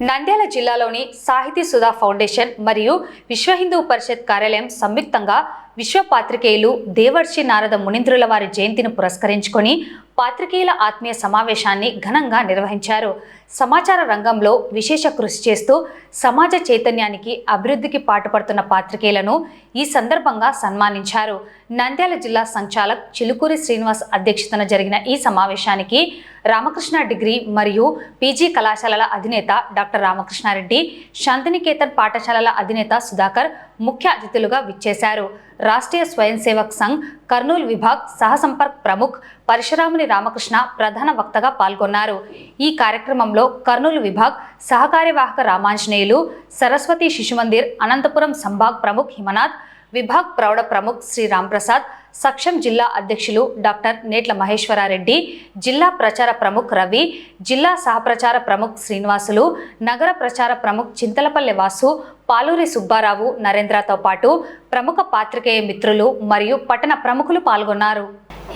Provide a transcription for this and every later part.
నంద్యాల జిల్లాలోని సాహితీ సుధా ఫౌండేషన్ మరియు విశ్వ హిందూ పరిషత్ కార్యాలయం సంయుక్తంగా విశ్వ పాత్రికేయులు దేవర్షి నారద మునీంద్రుల వారి జయంతిని పురస్కరించుకొని పాత్రికేయుల ఆత్మీయ సమావేశాన్ని ఘనంగా నిర్వహించారు. సమాచార రంగంలో విశేష కృషి చేస్తూ సమాజ చైతన్యానికి అభివృద్ధికి పాటుపడుతున్న పాత్రికేయులను ఈ సందర్భంగా సన్మానించారు. నంద్యాల జిల్లా సంచాలక్ చిలుకూరి శ్రీనివాస్ అధ్యక్షతన జరిగిన ఈ సమావేశానికి రామకృష్ణ డిగ్రీ మరియు పీజీ కళాశాలల అధినేత డాక్టర్ రామకృష్ణారెడ్డి శాంతినికేతన్ పాఠశాలల అధినేత సుధాకర్ ముఖ్య అతిథులుగా విచ్చేశారు. రాష్ట్రీయ స్వయం సేవక్ సంఘ్ కర్నూలు విభాగ్ సహసంపర్క్ ప్రముఖ్ పరశురాముని రామకృష్ణ ప్రధాన వక్తగా పాల్గొన్నారు. ఈ కార్యక్రమంలో కర్నూలు విభాగ్ సహకార్యవాహక రామాంజనేయులు సరస్వతి శిశుమందిర్ అనంతపురం సంభాగ్ ప్రముఖ్ హిమనాథ్ విభాగ్ ప్రౌఢ ప్రముఖ్ శ్రీ రాంప్రసాద్ సక్షం జిల్లా అధ్యక్షులు డాక్టర్ నేట్ల మహేశ్వరారెడ్డి జిల్లా ప్రచార ప్రముఖ్ రవి జిల్లా సహప్రచార ప్రముఖ్ శ్రీనివాసులు నగర ప్రచార ప్రముఖ్ చింతలపల్లె వాసు పాలూరి సుబ్బారావు నరేంద్రతో పాటు ప్రముఖ పాత్రికేయ మిత్రులు మరియు పట్టణ ప్రముఖులు పాల్గొన్నారు.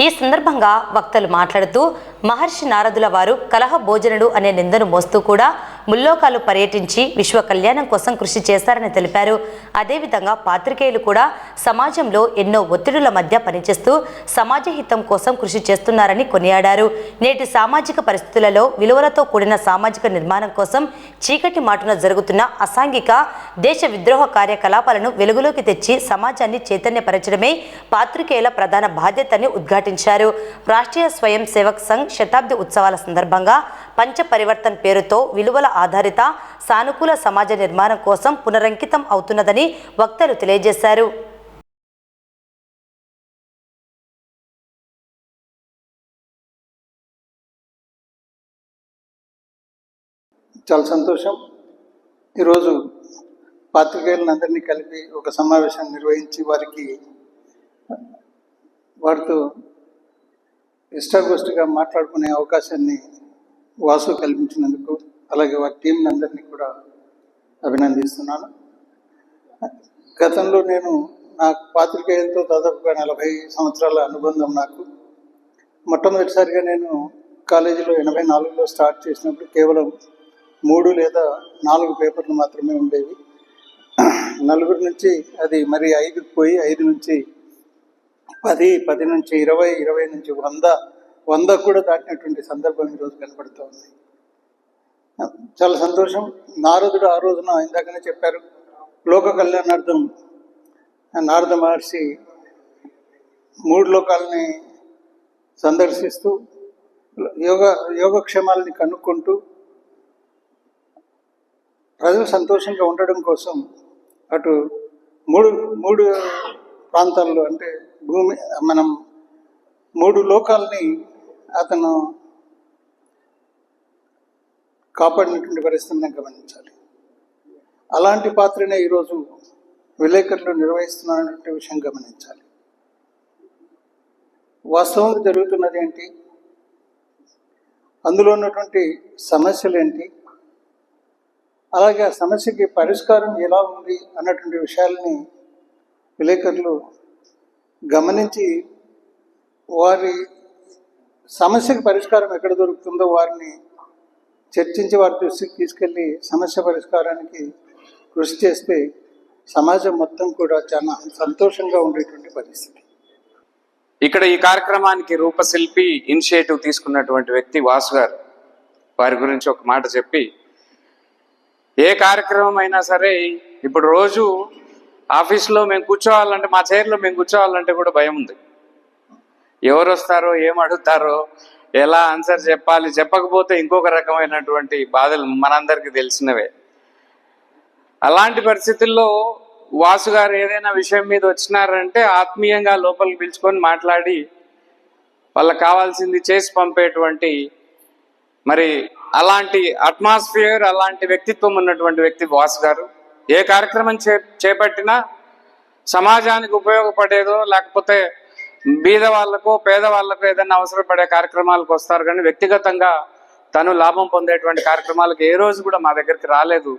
ఈ సందర్భంగా వక్తలు మాట్లాడుతూ మహర్షి నారదుల వారు కలహ భోజనుడు అనే నిందను మోస్తూ కూడా ముల్లోకాలు పర్యటించి విశ్వ కళ్యాణం కోసం కృషి చేశారని తెలిపారు. అదేవిధంగా పాత్రికేయులు కూడా సమాజంలో ఎన్నో ఒత్తిడుల మధ్య పనిచేస్తూ సమాజ హితం కోసం కృషి చేస్తున్నారని కొనియాడారు. నేటి సామాజిక పరిస్థితులలో విలువలతో కూడిన సామాజిక నిర్మాణం కోసం చీకటి మాటున జరుగుతున్న అసాంఘిక దేశ విద్రోహ కార్యకలాపాలను వెలుగులోకి తెచ్చి సమాజాన్ని చైతన్యపరచడమే పాత్రికేయుల ప్రధాన బాధ్యతని ఉద్ఘాటించారు. రాష్ట్రీయ స్వయం సేవక్ సంఘ్ శతాబ్ది ఉత్సవాల సందర్భంగా పంచపరివర్తన్ పేరుతో విలువల ఆధారిత సానుకూల సమాజ నిర్మాణం కోసం పునరంకితం అవుతున్నదని వక్తలు తెలియజేశారు. చాలా సంతోషం. ఈరోజు పాత్రికేయులందరినీ కలిపి ఒక సమావేశాన్ని నిర్వహించి వారికి వారితో ఇష్టాగోష్ఠిగా మాట్లాడుకునే అవకాశాన్ని వాసు కల్పించినందుకు అలాగే వారి టీం అందరినీ కూడా అభినందిస్తున్నాను. గతంలో నేను నా పాత్రికేయులతో దాదాపుగా నలభై సంవత్సరాల అనుబంధం నాకు. మొట్టమొదటిసారిగా నేను కాలేజీలో ఎనభై నాలుగులో స్టార్ట్ చేసినప్పుడు కేవలం మూడు లేదా నాలుగు పేపర్లు మాత్రమే ఉండేవి. నలుగురు నుంచి అది మరి ఐదుకు పోయి ఐదు నుంచి పది పది నుంచి ఇరవై ఇరవై నుంచి వంద వంద కూడా దాటినటువంటి సందర్భం ఈరోజు కనపడుతూ ఉంది. చాలా సంతోషం. నారదుడు ఆ రోజున ఇందాకనే చెప్పారు లోక కళ్యాణార్థం నారద మహర్షి మూడు లోకాలని సందర్శిస్తూ యోగ యోగక్షేమాలని కనుక్కుంటూ ప్రజలు సంతోషంగా ఉండడం కోసం అటు మూడు మూడు ప్రాంతాల్లో అంటే భూమి మనం మూడు లోకాలని అతను కాపాడినటువంటి పరిస్థితిని గమనించాలి. అలాంటి పాత్రనే ఈరోజు విలేకరులు నిర్వహిస్తున్నటువంటి విషయం గమనించాలి. వాస్తవంగా జరుగుతున్నది ఏంటి? అందులో ఉన్నటువంటి సమస్యలు ఏంటి? అలాగే ఆ సమస్యకి పరిష్కారం ఎలా ఉంది అన్నటువంటి విషయాలని విలేకరులు గమనించి వారి సమస్యకి పరిష్కారం ఎక్కడ దొరుకుతుందో వారిని చర్చించి వారి దృష్టికి తీసుకెళ్ళి సమస్య పరిష్కారానికి కృషి చేస్తే సమాజం మొత్తం కూడా చాలా సంతోషంగా ఉండేటువంటి పరిస్థితి. ఇక్కడ ఈ కార్యక్రమానికి రూపశిల్పి ఇనిషియేటివ్ తీసుకున్నటువంటి వ్యక్తి వాసు గారు వారి గురించి ఒక మాట చెప్పి ఏ కార్యక్రమం అయినా సరే ఇప్పుడు రోజు ఆఫీస్లో మేము కూర్చోవాలంటే మా చైర్లో మేము కూర్చోవాలంటే కూడా భయం ఉంది. ఎవరు వస్తారో ఏం అడుగుతారో ఎలా ఆన్సర్ చెప్పాలి చెప్పకపోతే ఇంకొక రకమైనటువంటి బాధలు మనందరికీ తెలిసినవే. అలాంటి పరిస్థితుల్లో వాసు గారు ఏదైనా విషయం మీద వచ్చినారంటే ఆత్మీయంగా లోపలికి పిలుచుకొని మాట్లాడి వాళ్ళకి కావాల్సింది చేసి పంపేటువంటి మరి అలాంటి అట్మాస్ఫియర్ అలాంటి వ్యక్తిత్వం ఉన్నటువంటి వ్యక్తి వాసు గారు. ఏ కార్యక్రమం చే చేపట్టినా సమాజానికి ఉపయోగపడేదో లేకపోతే బీద వాళ్ళకో ఏదైనా అవసరపడే కార్యక్రమాలకు వస్తారు కానీ వ్యక్తిగతంగా తను లాభం పొందేటువంటి కార్యక్రమాలకు ఏ రోజు కూడా మా దగ్గరికి రాలేదు.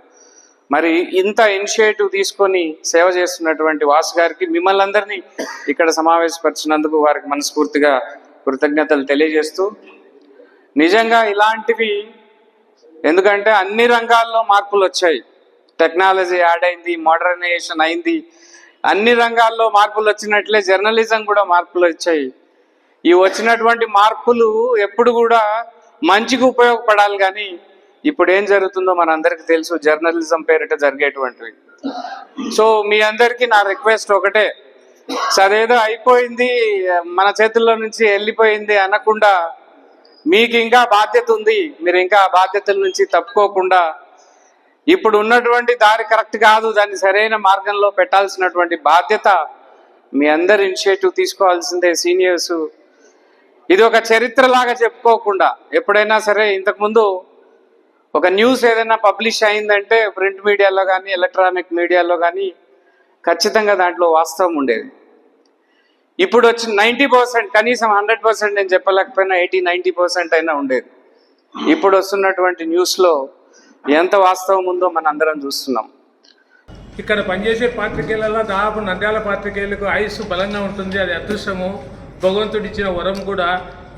మరి ఇంత ఇనిషియేటివ్ తీసుకొని సేవ చేస్తున్నటువంటి వాసు గారికి మిమ్మల్ని అందరినీ ఇక్కడ సమావేశపరిచినందుకు వారికి మనస్ఫూర్తిగా కృతజ్ఞతలు తెలియజేస్తూ నిజంగా ఇలాంటివి ఎందుకంటే అన్ని రంగాల్లో మార్పులు వచ్చాయి. టెక్నాలజీ యాడ్ అయింది మోడర్నైజేషన్ అయింది అన్ని రంగాల్లో మార్పులు వచ్చినట్లే జర్నలిజం కూడా మార్పులు వచ్చాయి. ఈ వచ్చినటువంటి మార్పులు ఎప్పుడు కూడా మంచికి ఉపయోగపడాలి కానీ ఇప్పుడు ఏం జరుగుతుందో మనందరికీ తెలుసు జర్నలిజం పేరిట జరిగేటువంటివి. సో మీ అందరికీ నా రిక్వెస్ట్ ఒకటే. సరేదో అయిపోయింది మన చేతుల్లో నుంచి వెళ్ళిపోయింది అనకుండా మీకు ఇంకా బాధ్యత ఉంది. మీరు ఇంకా ఆ బాధ్యతల నుంచి తప్పుకోకుండా ఇప్పుడు ఉన్నటువంటి దారి కరెక్ట్ కాదు. దాన్ని సరైన మార్గంలో పెట్టాల్సినటువంటి బాధ్యత మీ అందరు ఇనిషియేటివ్ తీసుకోవాల్సిందే సీనియర్స్. ఇది ఒక చరిత్రలాగా చెప్పుకోకుండా ఎప్పుడైనా సరే ఇంతకుముందు ఒక న్యూస్ ఏదైనా పబ్లిష్ అయిందంటే ప్రింట్ మీడియాలో కానీ ఎలక్ట్రానిక్ మీడియాలో కానీ ఖచ్చితంగా దాంట్లో వాస్తవం ఉండేది. ఇప్పుడు వచ్చి నైంటీ పర్సెంట్ కనీసం హండ్రెడ్ పర్సెంట్ నేను చెప్పలేకపోయినా ఎయిటీ నైంటీ పర్సెంట్ అయినా ఉండేది. ఇప్పుడు వస్తున్నటువంటి న్యూస్లో ఎంత వాస్తవం ఉందో మన అందరం చూస్తున్నాం. ఇక్కడ పనిచేసే పాత్రికేయులలో దాదాపు నంద్యాల పాత్రికేయులకు ఆయుస్సు బలంగా ఉంటుంది అది అదృష్టము. భగవంతుడు ఇచ్చిన వరం కూడా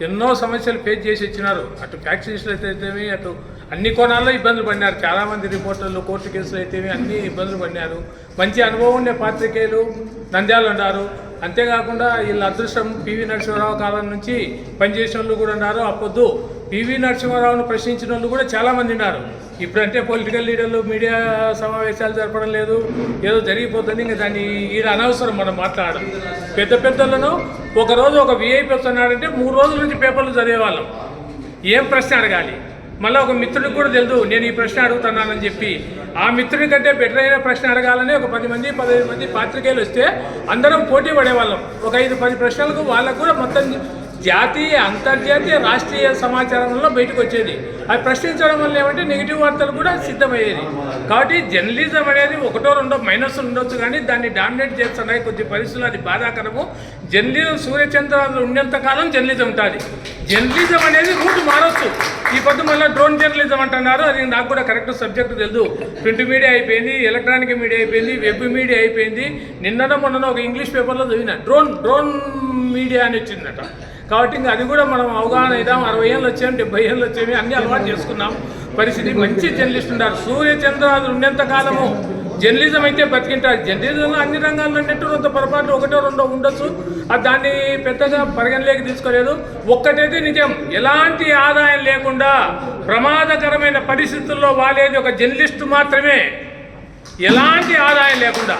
ఎన్నో సమస్యలు ఫేస్ చేసి ఇచ్చినారు. అటు ఫ్యాక్టరీస్లో అయితేమి అటు అన్ని కోణాల్లో ఇబ్బందులు పడినారు. చాలామంది రిపోర్టర్లు కోర్టు కేసులు అయితేమి అన్ని ఇబ్బందులు పడినారు. మంచి అనుభవం ఉండే పాత్రికేయులు నంద్యాలు ఉన్నారు. అంతేకాకుండా వీళ్ళ అదృష్టం పివి నరసింహారావు కాలం నుంచి పనిచేసిన వాళ్ళు కూడా ఉన్నారు. అప్పొద్దు పివి నరసింహారావును ప్రశ్నించిన వాళ్ళు కూడా చాలామంది ఉన్నారు. ఇప్పుడంటే పొలిటికల్ లీడర్లు మీడియా సమావేశాలు జరపడం లేదు. ఏదో జరిగిపోతుంది ఇంకా దాన్ని ఈడ అనవసరం మనం మాట్లాడడం. పెద్ద పెద్దలను ఒకరోజు ఒక విఐపి వస్తున్నాడంటే మూడు రోజుల నుంచి పేపర్లు చదివేవాళ్ళం. ఏం ప్రశ్న అడగాలి? మళ్ళీ ఒక మిత్రుడికి కూడా తెలుదు నేను ఈ ప్రశ్న అడుగుతున్నానని చెప్పి. ఆ మిత్రుడి కంటే బెటర్ అయిన ప్రశ్న అడగాలని ఒక పది మంది పదిహేను మంది పాత్రికేయులు వస్తే అందరం పోటీ పడేవాళ్ళం. ఒక ఐదు పది ప్రశ్నలకు వాళ్ళకు కూడా మొత్తం జాతీయ అంతర్జాతీయ రాష్ట్రీయ సమాచారంలో బయటకు వచ్చేది. అది ప్రశ్నించడం వల్ల ఏమంటే నెగిటివ్ వార్తలు కూడా సిద్ధమయ్యేది. కాబట్టి జర్నలిజం అనేది ఒకటో రెండో మైనస్ ఉండొచ్చు కానీ దాన్ని డామినేట్ చేస్తున్నాయి కొద్ది పరిస్థితులు అది బాధాకరము. జర్నలిజం సూర్యచంద్రాలు ఉన్నంత కాలం జర్నలిజం ఉంటుంది జర్నలిజం అనేది రూట్ మారొచ్చు. ఈ పొద్దు మళ్ళీ డ్రోన్ జర్నలిజం అంటున్నారు. అది నాకు కూడా కరెక్ట్ సబ్జెక్ట్ తెలుసు ప్రింట్ మీడియా అయిపోయింది ఎలక్ట్రానిక్ మీడియా అయిపోయింది వెబ్ మీడియా అయిపోయింది. నిన్ననో మొన్న ఒక ఇంగ్లీష్ పేపర్లో చదివిన డ్రోన్ డ్రోన్ మీడియా అని వచ్చిందట. కాబట్టి ఇంకా అది కూడా మనం అవగాహన అవుదాం అరవై ఏళ్ళు వచ్చాము డెబ్బై ఏళ్ళు వచ్చేవి అన్ని అలవాటు చేసుకున్నాం. పరిస్థితి మంచి జర్నలిస్ట్ ఉన్నారు సూర్య చంద్రాలు ఉండేంత కాలము జర్నలిజం అయితే బతికింటారు. జర్నలిజంలో అన్ని రంగాల్లో ఉన్నట్టు కొంత పొరపాటు ఒకటో రెండో ఉండొచ్చు. అది దాన్ని పెద్దగా పరిగణలోకి తీసుకోలేదు. ఒక్కటైతే నిజం. ఎలాంటి ఆదాయం లేకుండా ప్రమాదకరమైన పరిస్థితుల్లో వాలేది ఒక జర్నలిస్ట్ మాత్రమే. ఎలాంటి ఆదాయం లేకుండా.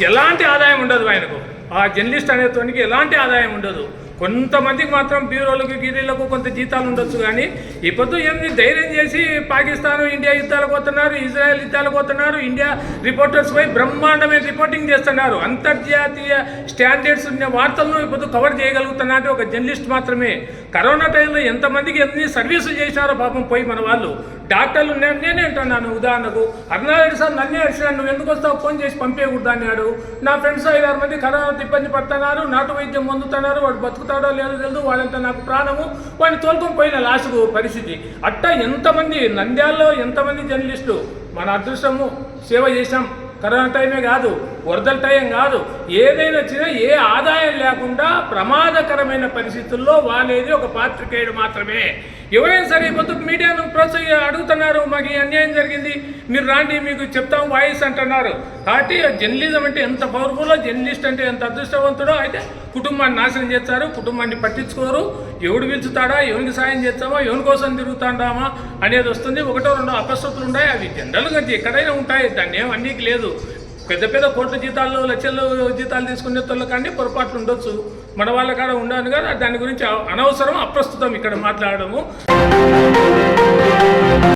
ఎలాంటి ఆదాయం ఉండదు ఆయనకు. ఆ జర్నలిస్ట్ అనేతోనికి ఎలాంటి ఆదాయం ఉండదు. కొంతమందికి మాత్రం బ్యూరోలకు గిరీలకు కొంత జీతాలు ఉండొచ్చు కానీ ఇప్పుడు పొద్దు ధైర్యం చేసి పాకిస్తాన్ ఇండియా యుద్ధాలకు పోతున్నారు ఇజ్రాయెల్ యుద్ధాలకు పోతున్నారు ఇండియా రిపోర్టర్స్ పై బ్రహ్మాండమైన రిపోర్టింగ్ చేస్తున్నారు. అంతర్జాతీయ స్టాండర్డ్స్ ఉన్న వార్తలను ఇప్పుడు కవర్ చేయగలుగుతున్నట్టు ఒక జర్నలిస్ట్ మాత్రమే. కరోనా టైంలో ఎంతమందికి ఎన్ని సర్వీసులు చేశారో పాపం పోయి మన వాళ్ళు. డాక్టర్లు నేను నేనే అంటున్నాను. ఉదాహరణకు అరుణారెడ్డి సార్ నన్నే అడిచినాను నువ్వు ఎందుకు వస్తావు? ఫోన్ చేసి పంపేయకూడదు అన్నాడు. నా ఫ్రెండ్స్ ఐదారు మంది కరోనాతో ఇబ్బంది పడుతున్నారు. నాటు వైద్యం పొందుతున్నారు. వాడు బతుకుతాడో లేదో తెలియదు వాళ్ళంతా నాకు ప్రాణము. వాడిని తోలుకొని పోయిన లాస్ట్కు పరిస్థితి. అట్టా ఎంతమంది నంద్యాలలో ఎంతమంది జర్నలిస్టు మన అదృష్టము సేవ చేశాం. కరోనా టైమే కాదు వరదల టైం కాదు. ఏదైనా వచ్చినా ఏ ఆదాయం లేకుండా ప్రమాదకరమైన పరిస్థితుల్లో వాళ్ళేది ఒక పాత్రికేయుడు మాత్రమే. ఎవరైనా సరే మొత్తం మీడియాను ప్రోత్సహి అడుగుతున్నారు మాకు ఈ అన్యాయం జరిగింది మీరు రాండి మీకు చెప్తాం వాయిస్ అంటున్నారు. కాబట్టి జర్నలిజం అంటే ఎంత పవర్ఫుల్లో జర్నలిస్ట్ అంటే ఎంత అదృష్టవంతుడో అయితే కుటుంబాన్ని నాశనం చేస్తారు కుటుంబాన్ని పట్టించుకోరు. ఎవడు పిలుచుతాడా ఎవరికి సాయం చేస్తామా ఎవరి కోసం తిరుగుతాడామా అనేది వస్తుంది. ఒకటో రెండో అపశృతులు ఉన్నాయి అవి జనరల్గా ఎక్కడైనా ఉంటాయి దాన్ని ఏం లేదు. పెద్ద పెద్ద కోట్ల జీతాలు లక్షలు జీతాలు తీసుకునే తోళ్ళ కానీ పొరపాట్లు ఉండొచ్చు. మన వాళ్ళ కాడ ఉండాలి కదా దాని గురించి అనవసరం అప్రస్తుతం ఇక్కడ మాట్లాడము.